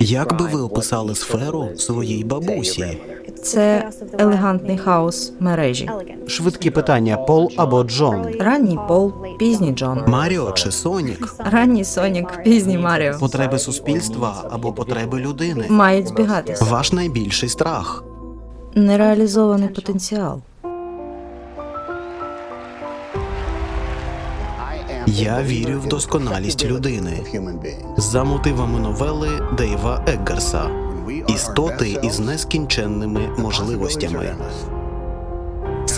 Як би ви описали сферу своїй бабусі? Це елегантний хаос мережі. Швидкі питання: Пол або Джон. Ранній Пол, пізній Джон. Маріо чи Сонік? Ранній Сонік, пізній Маріо. Потреби суспільства або потреби людини? Мають збігатися. Ваш найбільший страх. Нереалізований потенціал. Я вірю в досконалість людини. За мотивами новели Дейва Еггерса. Істоти із нескінченними можливостями.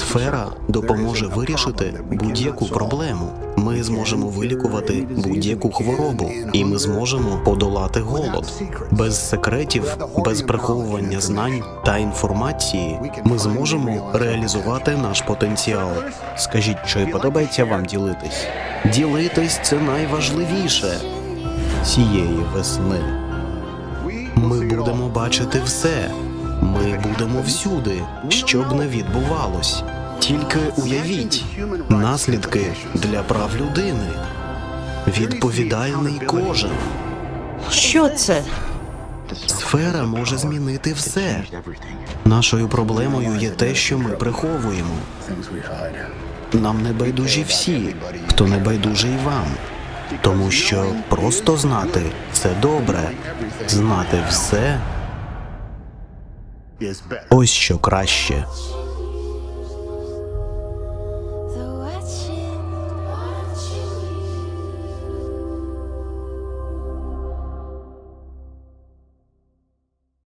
Сфера допоможе вирішити будь-яку проблему. Ми зможемо вилікувати будь-яку хворобу, і ми зможемо подолати голод. Без секретів, без приховування знань та інформації ми зможемо реалізувати наш потенціал. Скажіть, чи подобається вам ділитись? Ділитись це найважливіше цієї весни. Ми будемо бачити все. Ми будемо всюди, що б не відбувалось. Тільки уявіть наслідки для прав людини. Відповідальний кожен. Що це? Сфера може змінити все. Нашою проблемою є те, що ми приховуємо. Нам не байдужі всі, хто не байдужий вам. Тому що просто знати це добре. Знати все ось що краще.